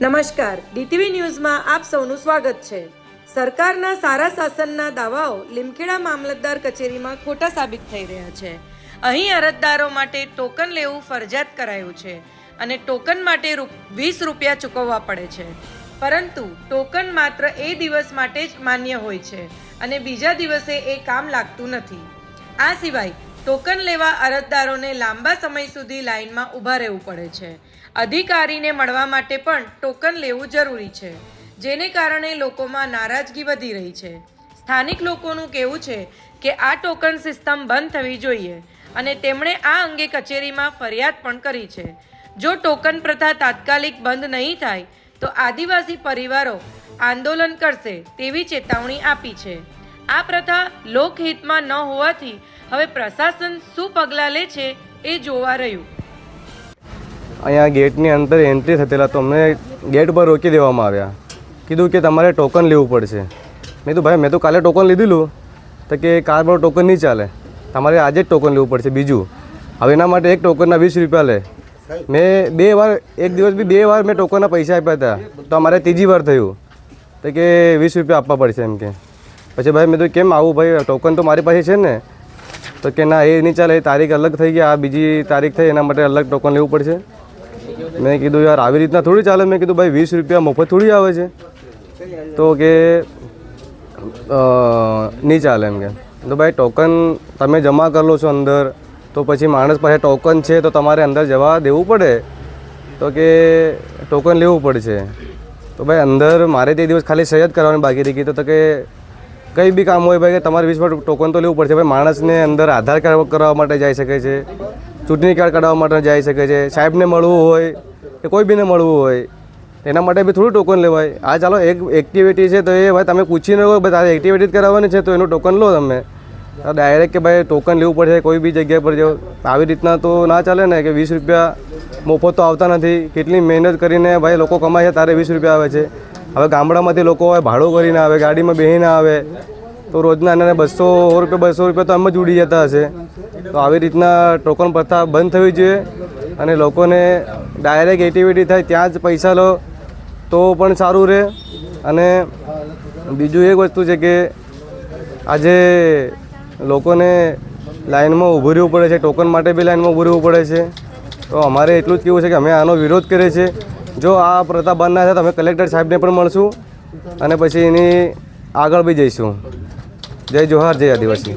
નમસ્કાર. ડીટીવી ન્યૂઝમાં આપ સૌનું સ્વાગત છે. સરકારના સારા શાસનના દાવાઓ લીમખેડા મામલતદાર કચેરીમાં ખોટા સાબિત થઈ રહ્યા છે. અહીં અરજદારો માટે ટોકન લેવું ફરજિયાત કરાયું છે અને ટોકન માટે વીસ રૂપિયા ચૂકવવા પડે છે. પરંતુ ટોકન માત્ર એ દિવસ માટે જ માન્ય હોય છે અને બીજા દિવસે એ કામ લાગતું નથી. આ સિવાય ટોકન લેવા અરજદારોને લાંબા સમય સુધી લાઇનમાં ઊભા રહેવું પડે છે. અધિકારીને મળવા માટે પણ ટોકન લેવું જરૂરી છે, જેને કારણે લોકોમાં નારાજગી વધી રહી છે. સ્થાનિક લોકોનું કહેવું છે કે આ ટોકન સિસ્ટમ બંધ થવી જોઈએ અને તેમણે આ અંગે કચેરીમાં ફરિયાદ પણ કરી છે. જો ટોકન પ્રથા તાત્કાલિક બંધ નહીં થાય, તો આદિવાસી પરિવારો આંદોલન કરશે તેવી ચેતવણી આપી છે. આ પ્રથા લોકહિતમાં ન હોવાથી હવે પ્રશાસન શું પગલાં લે છે એ જોવા રહ્યું. અહીંયા ગેટની અંદર એન્ટ્રી થતેલા તો અમને ગેટ પર રોકી દેવામાં આવ્યા. કીધું કે તમારે ટોકન લેવું પડશે. મેં તો ભાઈ, મેં તો કાલે ટોકન લીધેલું. તો કે કાર પર ટોકન નહીં ચાલે. તમારે આજે જ ટોકન લેવું પડશે બીજું. હવે એના માટે એક ટોકનના વીસ રૂપિયા લે. મેં બે વાર, એક દિવસ બી બે વાર મેં ટોકનના પૈસા આપ્યા હતા. તો અમારે ત્રીજી વાર થયું. તો કે વીસ રૂપિયા આપવા પડશે એમ કે. પછી ભાઈ મેં તો કેમ આવું ભાઈ? ટોકન તો મારી પાસે છે ને. તો કે ના, એ નહીં ચાલે, એ તારીખ અલગ થઈ ગઈ, આ બીજી તારીખ થઈ, એના માટે અલગ ટોકન લેવું પડશે. મેં કીધું, યાર, આવી રીતના થોડી ચાલે? મેં કીધું, ભાઈ, વીસ રૂપિયા મફત થોડી આવે છે. તો કે નહીં ચાલે એમ કે. તો ભાઈ, ટોકન તમે જમા કરો છો અંદર, તો પછી માણસ પાસે ટોકન છે, તો તમારે અંદર જવા દેવું પડે. તો કે, ટોકન લેવું પડશે. તો ભાઈ, અંદર મારે તે દિવસ ખાલી સહી જ કરવાની બાકી રહી તો કે કંઈ બી કામ હોય ભાઈ તમારે વીસ ટોકન તો લેવું પડશે ભાઈ માણસને અંદર આધાર કાર્ડ કરવા માટે જઈ શકે છે, ચૂંટણી કાર્ડ કઢાવવા માટે જઈ શકે છે, સાહેબને મળવું હોય, કે કોઈ બીને મળવું હોય એના માટે બી થોડું ટોકન લેવાય. આ ચાલો, એક એક્ટિવિટી છે તો એ, ભાઈ, તમે પૂછીને હોય તારે એક્ટિવિટી કરાવવાની છે, તો એનું ટોકન લો તમે. ડાયરેક્ટ કે ભાઈ ટોકન લેવું પડશે કોઈ બી જગ્યા પર જાઓ આવી રીતના તો ના ચાલે ને, કે વીસ રૂપિયા મફત તો આવતા નથી. કેટલી મહેનત કરીને, ભાઈ, લોકો કમાય છે, તારે વીસ રૂપિયા આવે છે. હવે ગામડામાંથી લોકો હવે ભાડું કરીને આવે, ગાડીમાં બેસીને આવે, તો રોજના એના બસો રૂપિયા બસો રૂપિયા તો એમ જ ઉડી જતા હશે. તો આવી રીતના ટોકન પ્રથા બંધ થવી જોઈએ અને લોકોને ડાયરેક્ટ એક્ટિવિટી થાય ત્યાં જ પૈસા લો, તો પણ સારું રહે. અને બીજું એક વસ્તુ છે કે આજે લોકોને લાઇનમાં ઊભું રહેવું પડે છે, ટોકન માટે બી લાઇનમાં ઊભું રહેવું પડે છે. તો અમારે એટલું જ કહેવું છે કે અમે આનો વિરોધ કરીએ છીએ. જો આ પ્રથા બંધ ના થાય તો અમે કલેક્ટર સાહેબને પણ મળશું. અને પછી એની આગળ બી જઈશું. જય જોહાર, જય આદિવાસી.